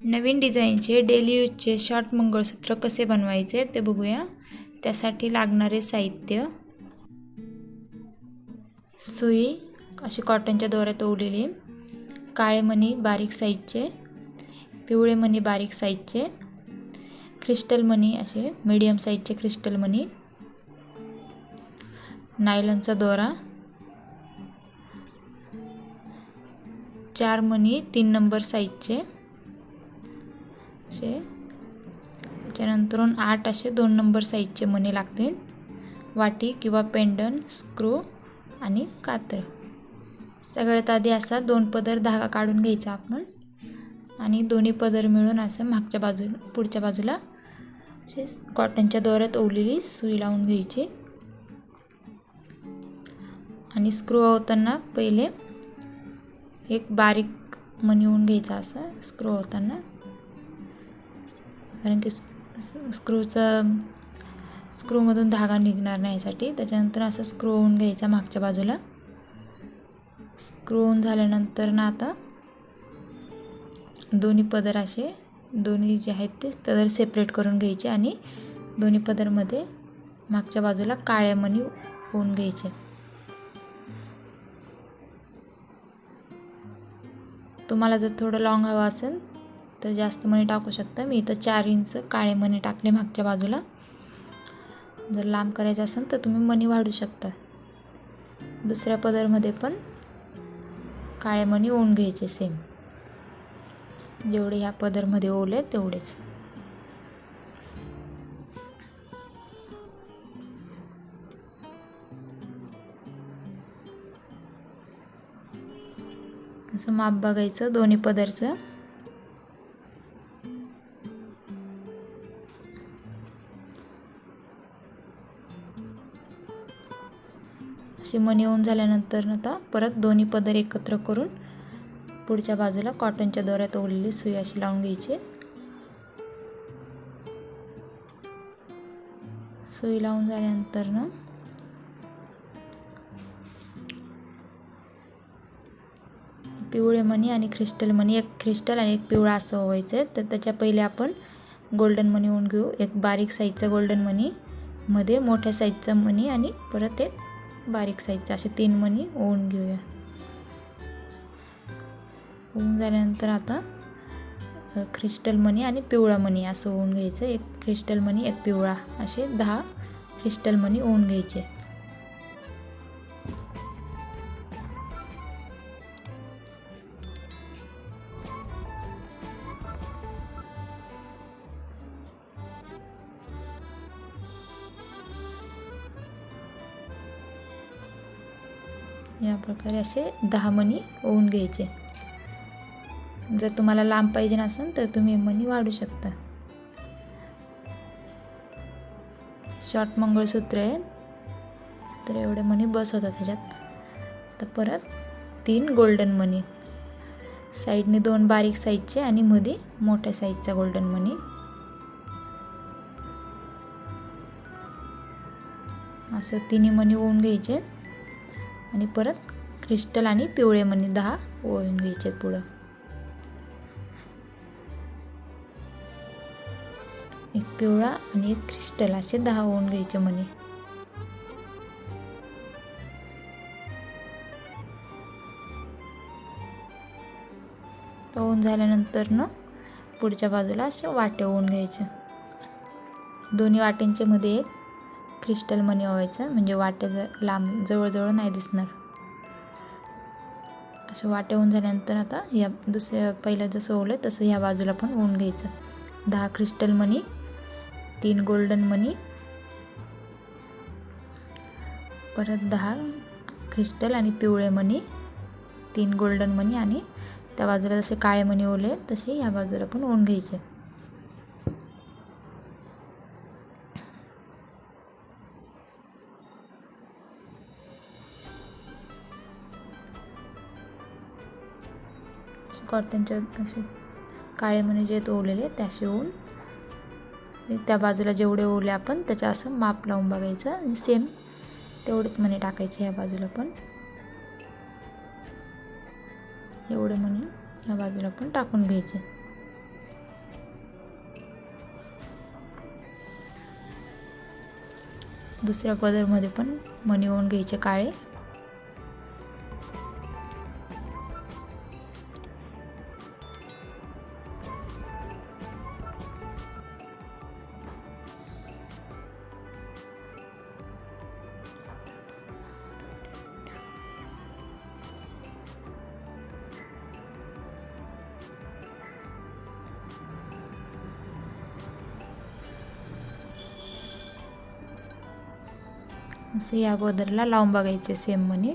नवीन डिझाईनचे daily यूजचे short मंगळसूत्र कसे बनवायचे ते बघूया. त्यासाठी लागणारे साहित्य. सुई अशी कॉटनच्या दोऱ्यात ओवलेली काळे मणी बारीक साईजचे. पिवळे मणी बारीक साईजचे. क्रिस्टल मणी असे मीडियम साईजचे क्रिस्टल मणी. नायलनचा दोरा. चार मणी तीन नंबर साईजचे. असे. त्याच्यानंतरून आठ असे दोन नंबर साईजचे मणी लागतील. वाटी किंवा पेंडन स्क्रू आणि कातर. सगळ्यात आधी असा दोन पदर धागा काढून घ्यायचा आपण. आणि दोन्ही पदर मिळून असं मागच्या बाजूला पुढच्या बाजूला असे कॉटनच्या दोऱ्यात ओवलेली सुई लावून घ्यायची. आणि स्क्रू होताना पहिले एक बारीक मणी होऊन घ्यायचा असा स्क्रू होताना कारण की स्क्रूचं स्क्रूमधून धागा निघणार नाही यासाठी. त्याच्यानंतर असं स्क्रू होऊन घ्यायचा मागच्या बाजूला. स्क्रू झाल्यानंतर ना आता दोन्ही पदर असे दोन्ही जे आहेत ते पदर सेपरेट करून घ्यायचे आणि दोन्ही पदरमध्ये मागच्या बाजूला काळ्या मणी होऊन घ्यायचे. तुम्हाला जर थोडं लॉंग हवं असेल तर जास्त मणी टाकू शकता मी. इथं चार इंच काळे मणी टाकले मागच्या बाजूला. जर लांब करायचं असेल तर तुम्ही मणी वाढू शकता. दुसऱ्या पदरमध्ये पण काळे मणी ओन घ्यायचे सेम जेवढे ह्या पदरमध्ये ओले तेवढेच. असं माप बघायचं दोन्ही पदरचं. असे मणी येऊन झाल्यानंतर आता परत दोन्ही पदर एकत्र करून पुढच्या बाजूला कॉटनच्या दोऱ्यात ओवलेली सुई अशी लावून घ्यायची. सुई लावून झाल्यानंतर ना पिवळे मणी आणि क्रिस्टल मणी एक क्रिस्टल आणि एक पिवळा असं व्हायचं तर त्याच्या पहिले आपण गोल्डन मनी होऊन घेऊ. एक बारीक साईजचं गोल्डन मनी मध्ये मोठ्या साईजचं मनी आणि परत एक बारीक साईजचा असे तीन मणी ओवून घेऊया. होऊन झाल्यानंतर आता क्रिस्टल मणी आणि पिवळा मणी असं ओवून घ्यायचं. एक क्रिस्टल मनी एक पिवळा असे दहा क्रिस्टल मनी ओवून घ्यायचे. या प्रकारे असे दहा मणी ओवून घ्यायचे. जर तुम्हाला लांब पाहिजे नसेल तर तुम्ही मणी वाढू शकता. शॉर्ट मंगळसूत्र आहे. तर एवढे मणी बस होतात ह्याच्यात. तर परत तीन गोल्डन मणी. साईडने दोन बारीक साईजचे आणि मध्ये मोठ्या साईजचा गोल्डन मणी. असं तिन्ही मणी ओवून घ्यायचे. आणि परत क्रिस्टल आणि पिवळे मणी दहा ओळून घ्यायचे पुढं. एक पिवळा आणि एक क्रिस्टल असे दहा ओळून घ्यायचे मणी. ओवून झाल्यानंतर ना पुढच्या बाजूला असे वाटे ओवून घ्यायचे. दोन्ही वाट्यांचे मध्ये एक क्रिस्टल मनी ओवायचं म्हणजे वाट्या लांब जवळजवळ नाही दिसणार. असं वाटे होऊन झाल्यानंतर आता या दुसऱ्या पहिलं जसं ओवलं तसं ह्या बाजूला पण ओवून घ्यायचं. दहा क्रिस्टल मनी तीन गोल्डन मनी परत दहा क्रिस्टल आणि पिवळे मनी तीन गोल्डन मनी आणि त्या बाजूला जसे काळे मणी ओले तसे ह्या बाजूला पण ओन घ्यायचे. कॉटनच्या असे काळे मणी जे आहेत ओलेले त्या शिवून त्या बाजूला जेवढे ओले आपण त्याच्या असं माप लावून बघायचं आणि सेम तेवढेच मणी टाकायचे ह्या बाजूला पण. एवढे मणी ह्या बाजूला पण टाकून घ्यायचे. दुसऱ्या पदरमध्ये पण मणी ओवून घ्यायचे काळे. असं या पदरला लावून बघायचे सेम म्हणे.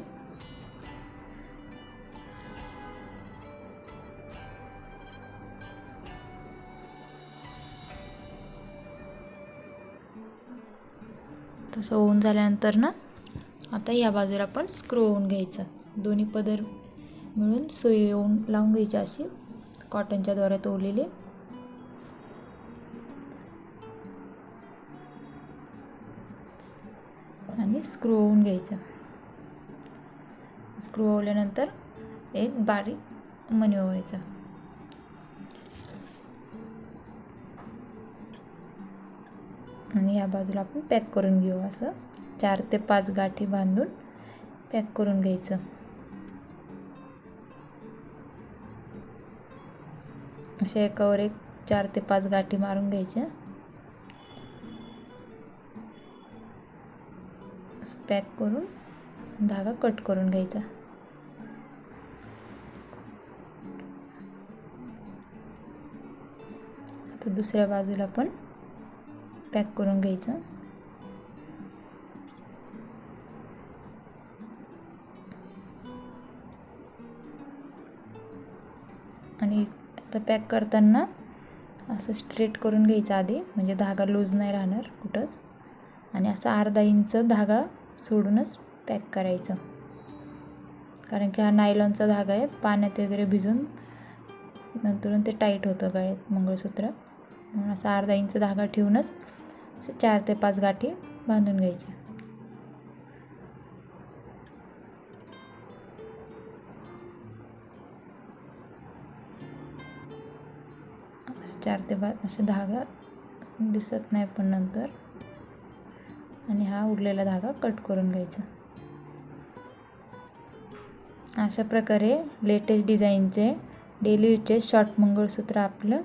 तसं होऊन झाल्यानंतर ना आता या बाजूला आपण स्क्रू होऊन घ्यायचं. दोन्ही पदर मिळून सुई येऊन लावून घ्यायची अशी कॉटनच्या द्वारात ओवलेली आणि स्क्रू होऊन घ्यायचं. स्क्रू ओवल्यानंतर एक बारीक मणी ओवायचा. आणि या बाजूला आपण पॅक करून घेऊ असं. चार ते पाच गाठी बांधून पॅक करून घ्यायचं. अशा एकावर एक चार ते पाच गाठी मारून घ्यायच्या. पॅक करून धागा कट करून घ्यायचा. आता दुसऱ्या बाजूला पण पॅक करून घ्यायचं. आणि आता पॅक करताना असं स्ट्रेट करून घ्यायचं आधी म्हणजे धागा लूज नाही राहणार कुठंच. आणि असा अर्धा इंच धागा सोडूनच पॅक करायचं. कारण की हा नायलॉनचा धागा आहे पाण्यात वगैरे भिजून नंतरून ते टाईट होतं गळ्यात मंगळसूत्र. म्हणून असा अर्धा इंच धागा ठेवूनच चार ते पाच गाठी बांधून घ्यायच्या चार ते पाच असे धागा दिसत नाही पण नंतर. आणि हा उरलेला धागा कट करून घ्यायचा. अशा प्रकारे लेटेस्ट डिझाईनचे डेली यूजचे शॉर्ट मंगळसूत्र आपलं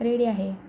रेडी आहे.